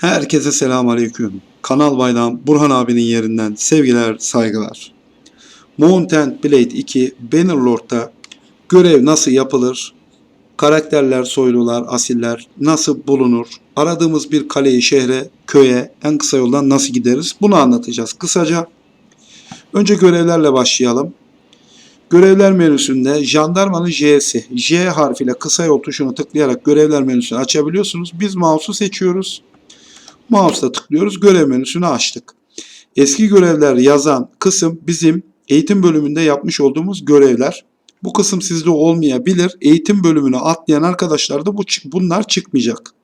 Herkese selamun aleyküm. Kanal Bayram Burhan abinin yerinden sevgiler, saygılar. Mountain Blade 2 Bannerlord'da görev nasıl yapılır? Karakterler, soylular, asiller nasıl bulunur? Aradığımız bir kaleyi, şehre, köye en kısa yoldan nasıl gideriz? Bunu anlatacağız kısaca. Önce görevlerle başlayalım. Görevler menüsünde jandarmanın J'si, J harfiyle kısa yol tuşunu tıklayarak görevler menüsünü açabiliyorsunuz. Biz mouse'u seçiyoruz. Mouse'la tıklıyoruz. Görev menüsünü açtık. Eski görevler yazan kısım bizim eğitim bölümünde yapmış olduğumuz görevler. Bu kısım sizde olmayabilir. Eğitim bölümünü atlayan arkadaşlar da bu bunlar çıkmayacak.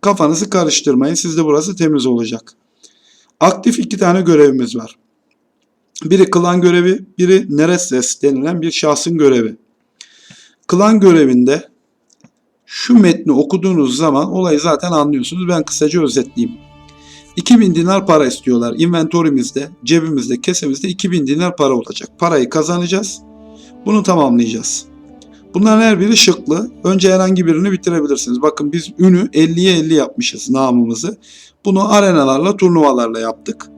Kafanızı karıştırmayın. Sizde burası temiz olacak. Aktif iki tane görevimiz var. Biri klan görevi, biri Nereses denilen bir şahsın görevi. Klan görevinde şu metni okuduğunuz zaman olayı zaten anlıyorsunuz. Ben kısaca özetleyeyim. 2000 dinar para istiyorlar. Inventory'mizde, cebimizde, kesemizde 2000 dinar para olacak. Parayı kazanacağız. Bunu tamamlayacağız. Bunların her biri şıklı. Önce herhangi birini bitirebilirsiniz. Bakın biz ünü 50'ye 50 yapmışız namımızı. Bunu arenalarla, turnuvalarla yaptık.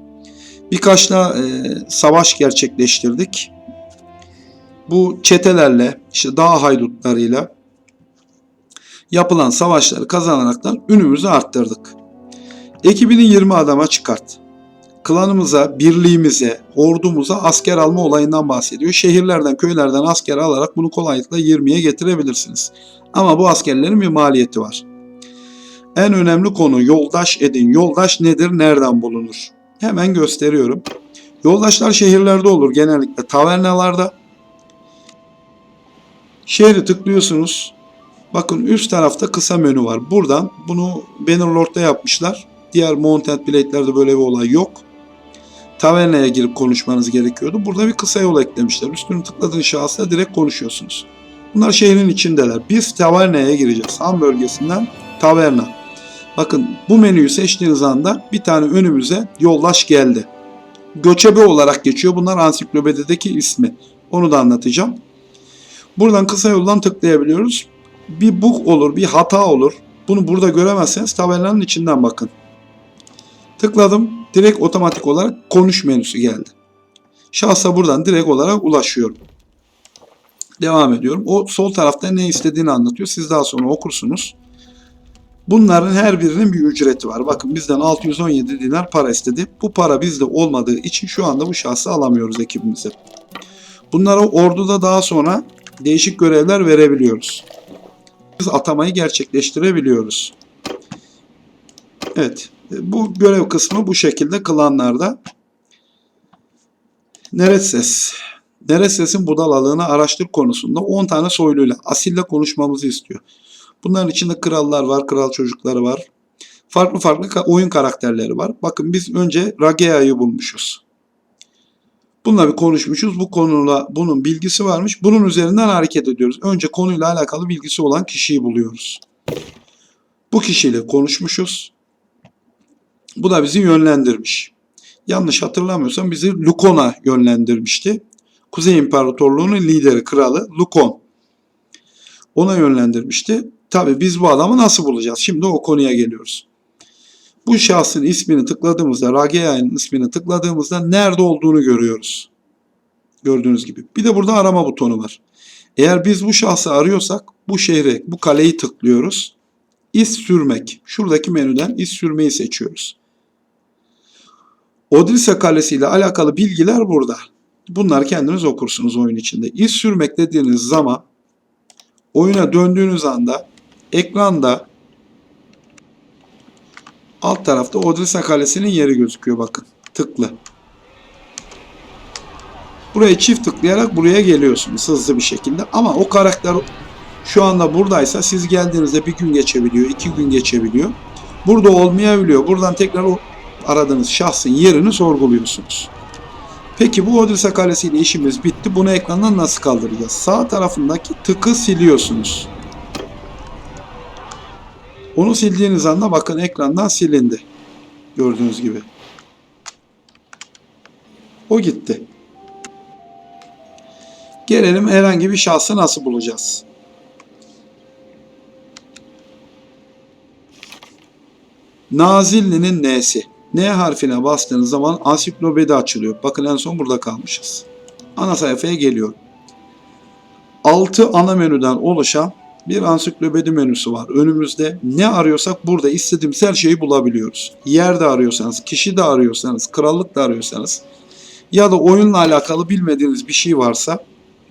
Birkaç da e, savaş gerçekleştirdik. Bu çetelerle, işte dağ haydutlarıyla yapılan savaşları kazanaraktan ünümüzü arttırdık. Ekibini 20 adama çıkart. Klanımıza, birliğimize, ordumuza asker alma olayından bahsediyor. Şehirlerden, köylerden asker alarak bunu kolaylıkla 20'ye getirebilirsiniz. Ama bu askerlerin bir maliyeti var. En önemli konu yoldaş edin. Yoldaş nedir, nereden bulunur? Hemen gösteriyorum. Yoldaşlar şehirlerde olur genellikle tavernalarda. Şehri tıklıyorsunuz. Bakın üst tarafta kısa menü var. Buradan bunu Bannerlord'da yapmışlar. Diğer Mountain Blade'lerde böyle bir olay yok. Tavernaya girip konuşmanız gerekiyordu. Burada bir kısa yol eklemişler. Üstünü tıkladığınız şahısla direkt konuşuyorsunuz. Bunlar şehrin içindeler. Biz tavernaya gireceğiz. Han bölgesinden taverna. Bakın bu menüyü seçtiğiniz anda bir tane önümüze yoldaş geldi. Göçebe olarak geçiyor. Bunlar ansiklopedideki ismi. Onu da anlatacağım. Buradan kısa yoldan tıklayabiliyoruz. Bir bug olur, bir hata olur. Bunu burada göremezseniz tabellanın içinden bakın. Tıkladım. Direkt otomatik olarak konuş menüsü geldi. Şahsa buradan direkt olarak ulaşıyorum. Devam ediyorum. O sol tarafta ne istediğini anlatıyor. Siz daha sonra okursunuz. Bunların her birinin bir ücreti var. Bakın bizden 617 dinar para istedi. Bu para bizde olmadığı için şu anda bu şahsı alamıyoruz ekibimize. Bunlara orduda daha sonra değişik görevler verebiliyoruz. Biz atamayı gerçekleştirebiliyoruz. Evet. Bu görev kısmı bu şekilde klanlarda. Nereses. Nereses'in budalalığını araştır konusunda 10 tane soyluyla, asille konuşmamızı istiyor. Bunların içinde krallar var, kral çocukları var. Farklı farklı oyun karakterleri var. Bakın biz önce Ragea'yı bulmuşuz. Bununla bir konuşmuşuz. Bu konuyla bunun bilgisi varmış. Bunun üzerinden hareket ediyoruz. Önce konuyla alakalı bilgisi olan kişiyi buluyoruz. Bu kişiyle konuşmuşuz. Bu da bizi yönlendirmiş. Yanlış hatırlamıyorsam bizi Lukon'a yönlendirmişti. Kuzey İmparatorluğu'nun lideri, kralı Lukon. Ona yönlendirmişti. Tabi biz bu adamı nasıl bulacağız? Şimdi o konuya geliyoruz. Bu şahsın ismini tıkladığımızda, Ragea'nın ismini tıkladığımızda nerede olduğunu görüyoruz. Gördüğünüz gibi. Bir de burada arama butonu var. Eğer biz bu şahsı arıyorsak bu şehri, bu kaleyi tıklıyoruz. İz sürmek. Şuradaki menüden iz sürmeyi seçiyoruz. Odrisa Kalesi ile alakalı bilgiler burada. Bunlar kendiniz okursunuz oyun içinde. İz sürmek dediğiniz zaman oyuna döndüğünüz anda ekranda alt tarafta Odrisa Kalesi'nin yeri gözüküyor bakın. Tıklı. Buraya çift tıklayarak buraya geliyorsunuz hızlı bir şekilde. Ama o karakter şu anda buradaysa siz geldiğinizde bir gün geçebiliyor, iki gün geçebiliyor. Burada olmayabiliyor. Buradan tekrar o aradığınız şahsın yerini sorguluyorsunuz. Peki bu Odrisa Kalesi ile işimiz bitti. Bunu ekrandan nasıl kaldıracağız? Sağ tarafındaki tıkı siliyorsunuz. Onu sildiğiniz anda bakın ekrandan silindi. Gördüğünüz gibi. O gitti. Gelelim herhangi bir şahsı nasıl bulacağız? Nazilli'nin N'si. N harfine bastığınız zaman ansiklopedi açılıyor. Bakın en son burada kalmışız. Ana sayfaya geliyor. 6 ana menüden oluşan bir ansiklopedi menüsü var. Önümüzde ne arıyorsak burada istediğimiz her şeyi bulabiliyoruz. Yerde arıyorsanız, kişi de arıyorsanız, krallık da arıyorsanız ya da oyunla alakalı bilmediğiniz bir şey varsa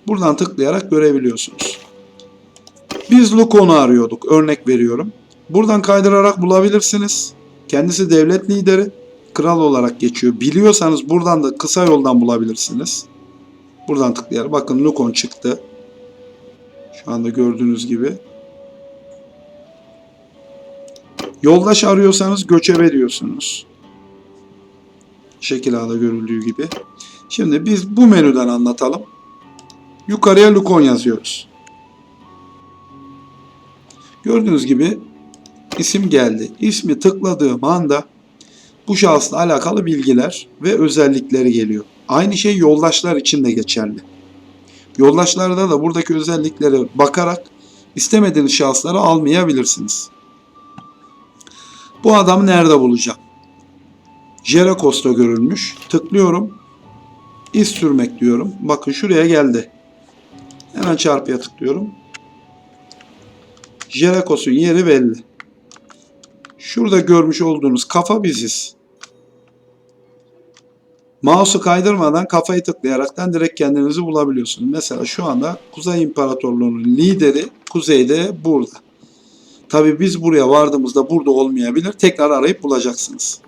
buradan tıklayarak görebiliyorsunuz. Biz Lukon'u arıyorduk. Örnek veriyorum. Buradan kaydırarak bulabilirsiniz. Kendisi devlet lideri. Kral olarak geçiyor. Biliyorsanız buradan da kısa yoldan bulabilirsiniz. Buradan tıklayarak bakın Lukon çıktı. Şu anda gördüğünüz gibi. Yoldaş arıyorsanız göçebe diyorsunuz. Şekil A'da görüldüğü gibi. Şimdi biz bu menüden anlatalım. Yukarıya Lukon yazıyoruz. Gördüğünüz gibi isim geldi. İsmi tıkladığım anda bu şahısla alakalı bilgiler ve özellikleri geliyor. Aynı şey yoldaşlar için de geçerli. Yoldaşlarda da buradaki özelliklere bakarak istemediğiniz şahısları almayabilirsiniz. Bu adamı nerede bulacağım? Jerekos'ta görülmüş. Tıklıyorum. İz sürmek diyorum. Bakın şuraya geldi. Hemen çarpıya tıklıyorum. Jerekos'un yeri belli. Şurada görmüş olduğunuz kafa biziz. Mouse'u kaydırmadan kafayı tıklayaraktan direkt kendinizi bulabiliyorsunuz. Mesela şu anda Kuzey İmparatorluğu'nun lideri kuzeyde burada. Tabi biz buraya vardığımızda burada olmayabilir. Tekrar arayıp bulacaksınız.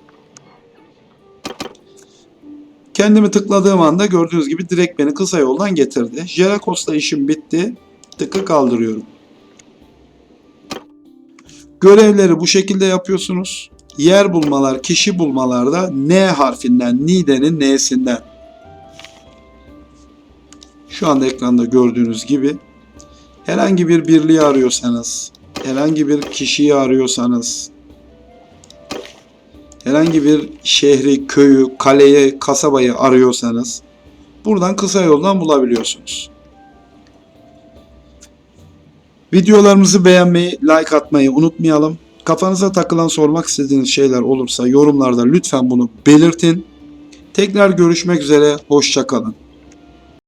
Kendimi tıkladığım anda gördüğünüz gibi direkt beni kısa yoldan getirdi. Jerakos'ta işim bitti. Tıkı kaldırıyorum. Görevleri bu şekilde yapıyorsunuz. Yer bulmalar, kişi bulmalarda N harfinden, Nide'nin N'sinden. Şu anda ekranda gördüğünüz gibi herhangi bir birliği arıyorsanız, herhangi bir kişiyi arıyorsanız, herhangi bir şehri, köyü, kaleyi, kasabayı arıyorsanız buradan kısa yoldan bulabiliyorsunuz. Videolarımızı beğenmeyi, like atmayı unutmayalım. Kafanıza takılan sormak istediğiniz şeyler olursa yorumlarda lütfen bunu belirtin. Tekrar görüşmek üzere, hoşçakalın.